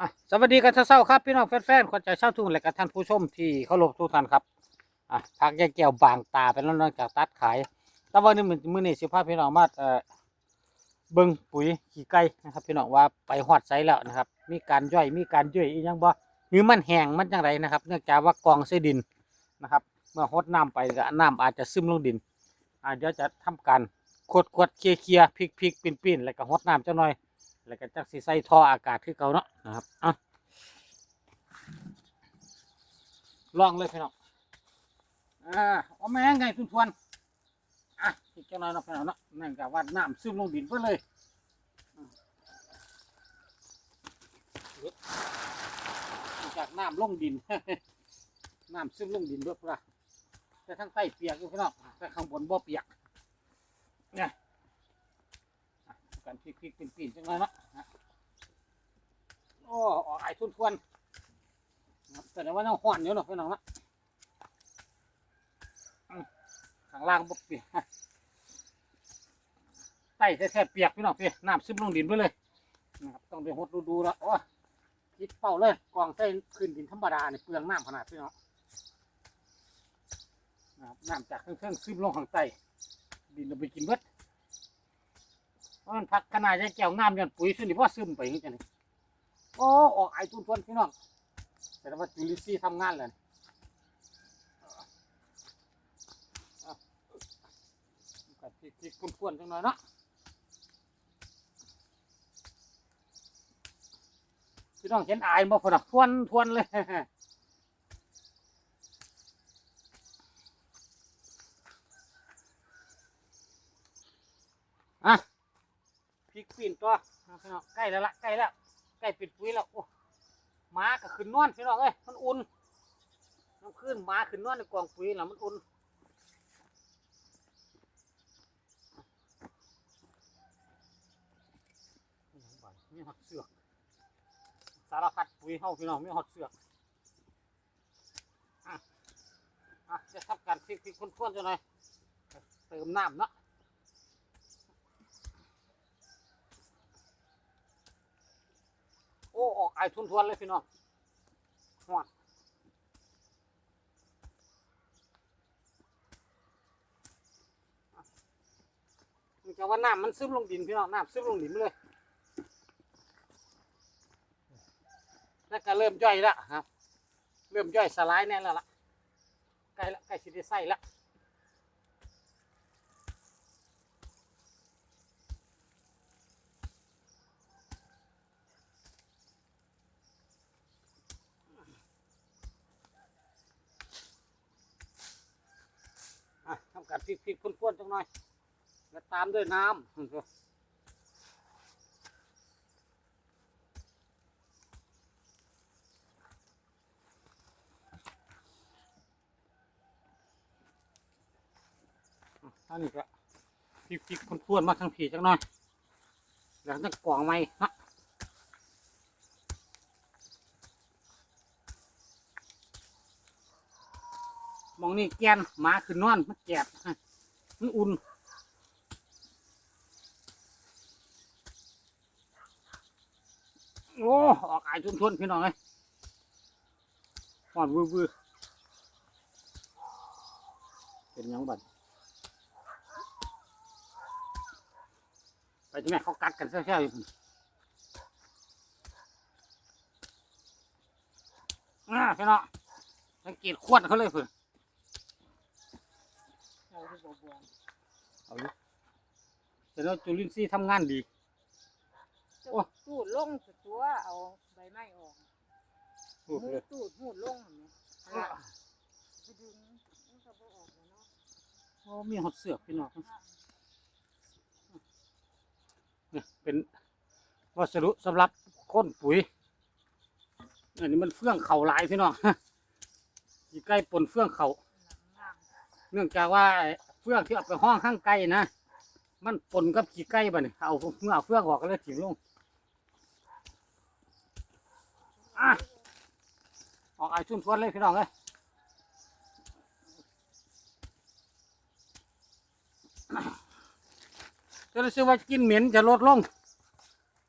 อะสวัสดีกันเช้าครับพี่น้องแฟนๆคนใจเช่าทุ่งและกับท่านผู้ชมที่เคารพทุกท่านครับอะพักแยกแก้วบางตาไปแล้วนอกจากตัดขายแต่ว่านี่มันมื้อนี้สิพาพพี่น้องมาเอ่อเบิ่งปุ๋ยขี้ไก่นะครับ พี่น้องว่าไปฮอดไซแล้วนะครับ มีการย่อยมีการย่อยอีหยังบ่หรือมันแห้งมันจังไรนะครับ เนื่องจากว่ากองใส่ดินนะครับ เมื่อฮดน้ำไปก็น้ำอาจจะซึมลงดินอ่าเดี๋ยวจะทำการขวดขวดเคลียร์เคลียพลิกพลิกปิ่นปิ่นแล้วก็ฮดน้ำจังหน่อย แล้วก็จักสิใส่ท่ออากาศคือเก่าเนาะนะครับอะลองเลยพี่น้องอ่าเอาแม่งไงทุนทวนอะอีกจังหน่อยเนาะพี่น้องเนาะนั่นก็ว่าน้ำซึมลงดินไปเลยอืมเดี๋ยจากน้ำลงดินน้ำซึมลงดินเบิดพุ่นละแต่ทั้งใต้เปียกอยู่พี่น้องแต่ข้างบนบ่เปียกเนี่ย กันพลิกๆปีนๆจังเลยนะฮะโอ้ออกไอ้ทุนทวนๆนะครับแต่ว่าน้องห่อนอยู่เนาะพี่น้องนะข้างล่างบ่เปียกใต้แท้ๆเปียกพี่น้องพี่น้ำซึมลงดินไปเลยนะครับต้องไปหดดูๆแล้วโอ้ยิดเป่าเลยกองใส่พื้นดินธรรมดาเนี่ยเปลืองน้ำขนาดพี่น้องนะครับน้ำจากเครื่องซึมลงข้างใต้ดินเราไปกินเบิด มันพักขนาดจะแก้วงามยันปุ๋ยซึ่งนี่ว่าซึมไปนี่จังนี่โอ้ออกไอทุนทวนพี่น้องแต่ว่าจุลินทรีย์ทำงานเลยเอากัดพริกๆพุ่นๆจังหน่อยเนาะพี่น้องเห็นอายบ่พอนะทวนทวนเลย พริกปีนตัวพี่น้องใกล้แล้วละใกล้แล้วใกล้ปิดปุ๋ยแล้วโอ้หมาก็ขึ้นนอนพี่น้องเอ้ยมันอุ่นน้ำขึ้นหมาขึ้นนอนในกองปุ๋ยแล้วมันอุ่นมีหอดเสือกสารพัดปุ๋ยเฮาพี่น้องมีหอดเสือกอะอะจะทำการพริกพริกข้นๆจังหน่อยเติมน้ำเนาะ โอ้ ออกไอ ทุนทวนเลยพี่น้องหวานมันจะว่าน้ำมันซึมลงดินพี่น้องน้ำซึมลงดินเลย แล้วก็เริ่มย่อยแล้วครับ เริ่มย่อยสลายแน่แล้วล่ะใกล้ละใกล้สิได้ใส่ละ ทำการพลิกๆพ่นๆจังหน่อย แล้วตามด้วยน้ำอันนี้ก็พริกๆคนทวนๆมาทางผีจังหน่อย แล้วจะกล่องไม้นะ มองนี่แกนหมาขึ้นอนมันแกบมันอุ่นโอ้ ออกไอายทุนพี่น้องเลยหอนวือๆเป็นยังบัดไปที่แม่เขากัดกันเซี่ยวๆอยู่อ่าพี่น้องสังเกตขวดเขาเลยเพื่อน เอาที่บ่บวงเอาดิแต่แล้วจุลินทรีย์ทำงานดี โอ้ ตูดลงสุดตัวเอาใบไม้ออกพูดหูเลยตูดหูดลงเห็นไหมขนาดไปดึงมันก็บ่ออกแล้วเนาะโอ้มีหดเสือกพี่น้องเนี่ยเป็นวัสดุสำหรับค้นปุ๋ย อันนี้มันเฟื่องเข่าหลายพี่น้อง อยู่ใกล้ปนเฟื่องเข่าหลังเนื่องจากว่าไอ้เฟื่องที่เอาไปห้องข้างไกลนะ มันปนกับขี้ไก่บ่เนี่ยเอาเมื่อเอาเฟืองออกก็เลยถิ่มลงอะออกไอ้ชุ่มทวนเลยพี่น้องเลยจะรู้สึกว่ากินเหม็นจะลดลง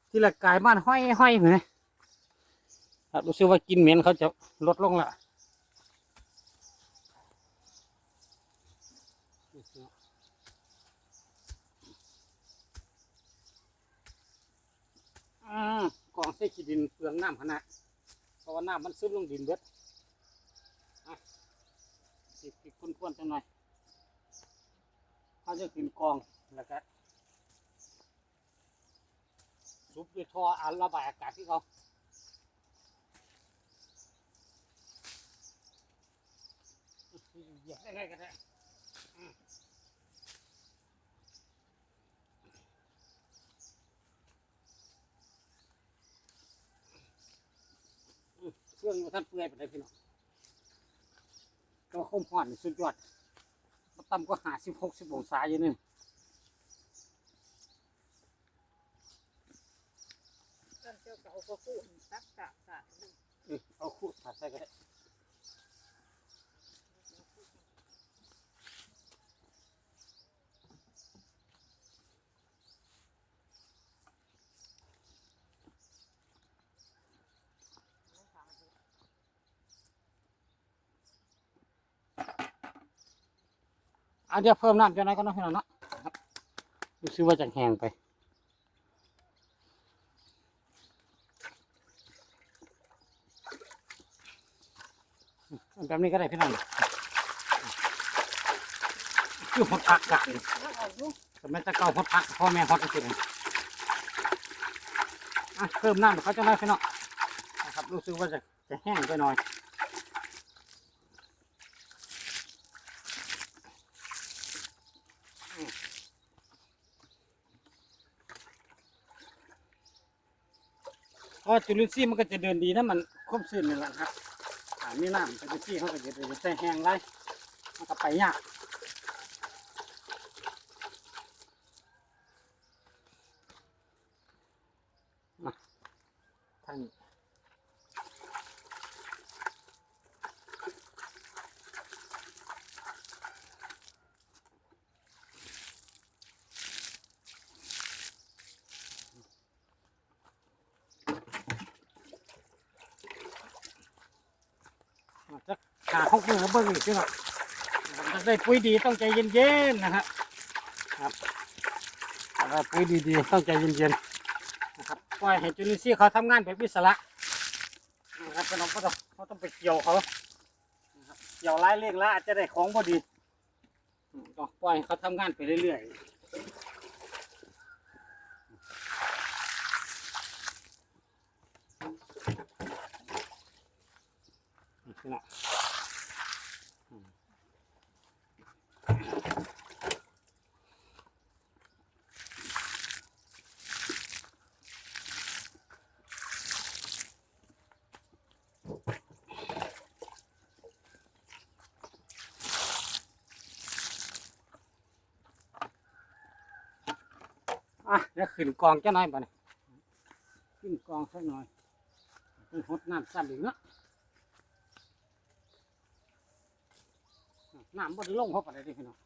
ที่ละกายบ้านห้อยห้อยเหมือนรู้สึกว่ากินเหม็นเขาจะลดลงละ กองเส้ขี้ดินเปลืองน้ำขนาดเพราะว่าน้ำมันซึมลงดินเบิดอะติดติดพ่นๆจังหน่อยเขาจะขึ้นกองแล้วก็ซุบด้วยท่ออันระบายอากาศที่เขาเหยียบได้ไงก็ได้อืมอืมเค รื่องอยู่ท่านเปื่อยไปเลยพี่น้องก็คมห่อนนี่สุดยอดบ่ต่ำก็หาสิบหกสิบองศาอยู่นี่ต้นเจ้าเก่าก็คู่ตักกะสะเออเอาคู่ถัดใส่ก็ได้ อาเดียวเพิ่มน้ำจะน้อยก็น้อยพี่น้องเนาะครับดูซิว่าจะแห้งไปอืมแบบนี้ก็ได้พี่น้องคือหดผักกะนี่แล้วเอาลูกแต่ไม่จะเก่าหดผักพ่อแม่หดจริงๆอะเพิ่มน้ำเขาจะน้พี่น้องนะครับรู้สึกว่าจะจะแห้งไปหน่อย พราะจุลินทรีย์มันก็จะเดินดีนะมันครบสิ้นนี่แหละครับอ่ามีน้ำจุลินทรีย์เขาก็จะเดินใส่แห้งไรมันก็ไปยาก จะหาหกมือเบิ้งอีกทีหน่อยจะได้ปุ๋ยดีต้องใจเย็นๆนะฮะครับได้ปุ๋ยดีๆต้องใจเย็นๆนะครับปล่อยให้จุลินทรีย์เขาทำงานแบบอิสระนะครับพี่น้องก็ต้องเขาต้องไปเกี่ยวเขาเกี่ยวไล่เร่งแล้วอาจจะได้ของพอดีก็ปล่อยเขาทำงานไปเรื่อยๆนี่ อะเดี๋ยวขึ้นกองจะน้อยบ่เนี่ยขึ้นกองสักหน่อยต้องหดน้ำซ้ำอีกเนาะน้ำบ่ได้ลงเข้าไปเลยดิพี่น้อง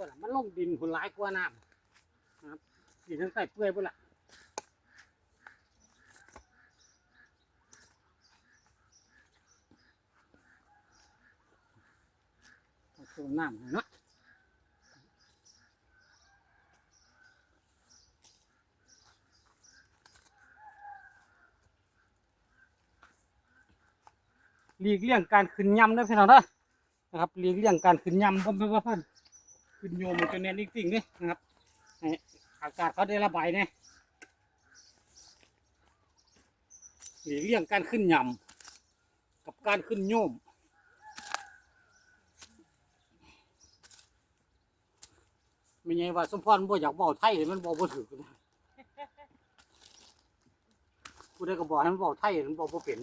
ส่วนลังมันลงดินหุ่นร้ายกว่าน้ำนะครับดินทั้งใต้เปื่อยพุ่นละตัวน้ำเนาะหลีกเลี่ยงการขึ้นยำนะพี่น้องเด้อนะครับหลีกเลี่ยงการขึ้นยำก็ไม่ว่าเพิ่อน ขึ้นโยมมันจะแน่นจริงๆนี่นะครับอากาศเขาได้ระบายเนี่ยหลีกเลี่ยงการขึ้นยำกับการขึ้นโยมไม่ไงว่าสมพรบ่อยากบอกไทยมันบอกบ่ถือกูได้ก็บอกให้มันบอกไทยมันบอกบ่เป็น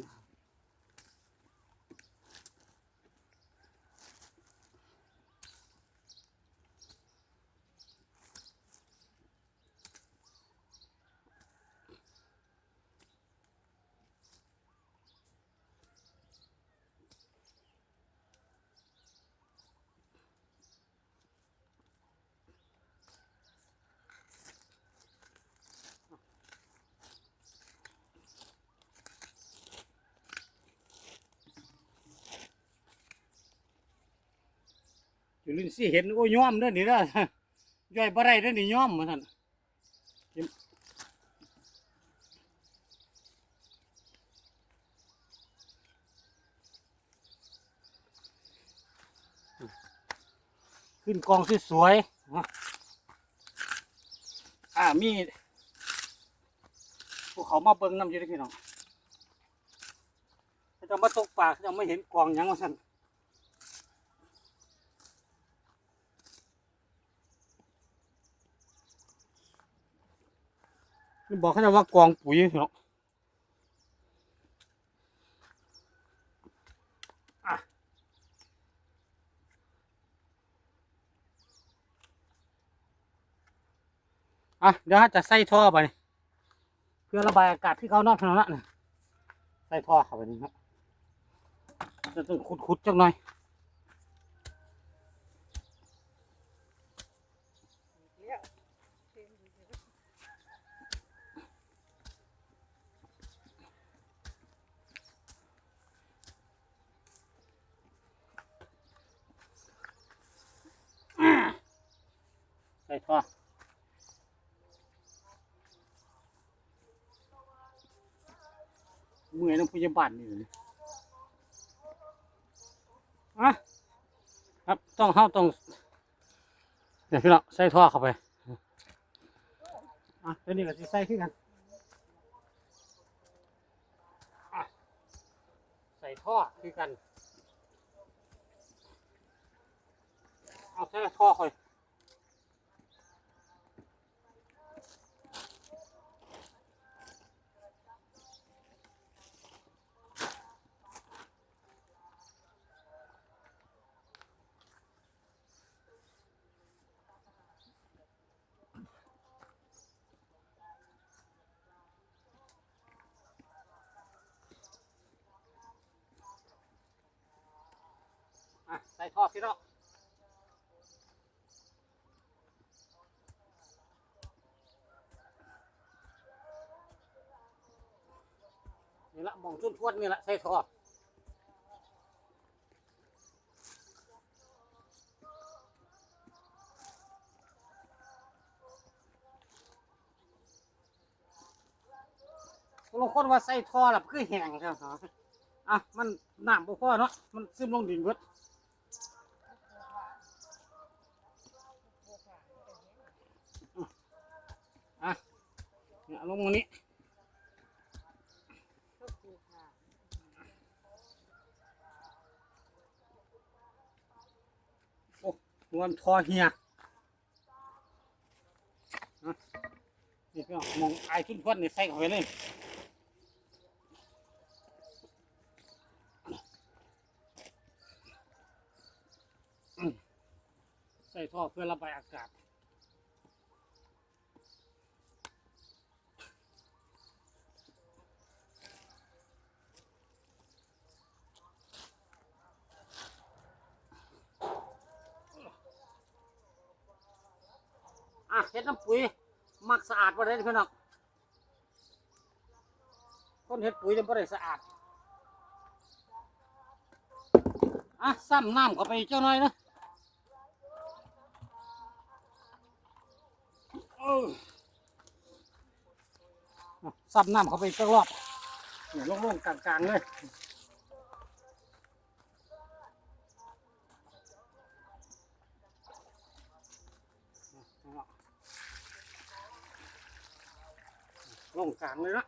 ลินซีเห็นโอ้ยย้อมเด้อนี่เด้อย่อยบ่ได้เด้อนี่ย้อมมาท่านขึ้นกองสวยๆอ่ามีพวกเขามาเบิ่งน้ำอยู่ด้อพี่น้องเขาจะมาตกปลาเขาจะไม่เห็นกองยังว่าสั่น บอกเขาจะว่ากองปุ๋ยเนาะอะอะเดี๋ยวจะใส่ท่อไปเพื่อระบายอากาศที่เขานอกถนนละนี่ใส่ท่อเข้าไปนี่ครับจะต้องขุดๆจังหน่อย แล้วเต็มอยู่เดี๋ยว ใส่ท่อเมื่อยน้ำพยาบาลนี่เลยอะครับต้องเข้าต้องเดี๋ยวพี่น้องใส่ท่อเข้าไปอะเดี๋ยวนี้ก็จะใส่ขึ้นกันใส่ท่อคือกัน เอาใส่ท่อค่อย อะใส่ท่อพี่น้องนี่ละมองทุ่นทวนนี่ละใส่ท่อบางคนว่าใส่ท่อแล้วคือแห้งใช่ไหมอะมันน้ำบ่พอเนาะมันซึมลงดินเบิด อะ เนี่ยลงนี้ก็คือค่ะรวนทอเฮียนี่พี่น้องมองไอ้ทุนทวนนี่ใส่เข้าไปเลยใส่ท่อเพื่อระบายอากาศ อะเฮ็ดน้ำปุ๋ยมักสะอาดบ่ได้เด้อพี่น้องคนเฮ็ดปุ๋ยเนี่ยบ่ได้สะอาดอะซ้ำน้ำเข้าไปเจ้าหน่อยนะเอออะซ้ำน้ำเข้าไปอีกสักรอบเนี่ยโล่งๆกลางๆเลย งกลางเลยนะ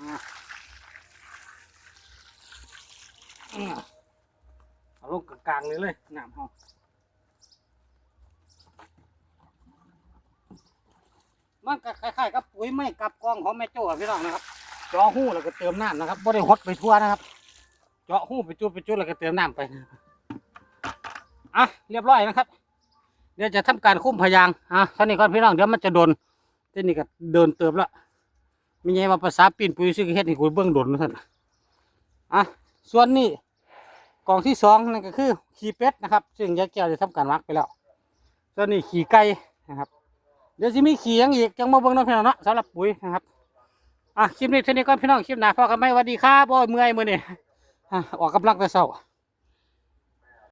อะอะเอาลงกลางๆเลยเลยน้ำเอา มันก็คล้ายๆกับปุ๋ยไม่กับกองของแม่โจ้พี่น้องนะครับเจาะหู้แล้วก็เติมน้ำนะครับไม่ได้หดไปทั่วนะครับ เจาะหู้ไปจุดไปจุดแล้วก็เติมน้ำไปอะเรียบร้อยนะครับ เดี๋ยวจะทำการคุ้มพยางอะท่านี้ก่อนพี่น้องเดี๋ยวมันจะโดนเท่านี้ก็เดินเติมแล้วมีไงว่าภาษาปีนปุ๋ยซื้อเฮ็ดให้คุยเบื้องโดนนะท่านอะส่วนนี้กล่องที่สองนั่นก็คือ ขี้เป็ดนะครับ ซึ่งยายแก้วได้ทำการมักไปแล้วส่วนนี้ขี้ไก่นะครับ เดี๋ยวจะมีขี้หยังอีกจังมาเบิ่งน้องพี่น้องเนาะสำหรับปุ๋ยนะครับอะคลิปนี้เท่านี้ก่อนพี่น้องคลิปหน้าพอกันไหมสวัสดีครับโอ้ยเมื่อยมือนี้อ่ออกกำลังแต่เช้า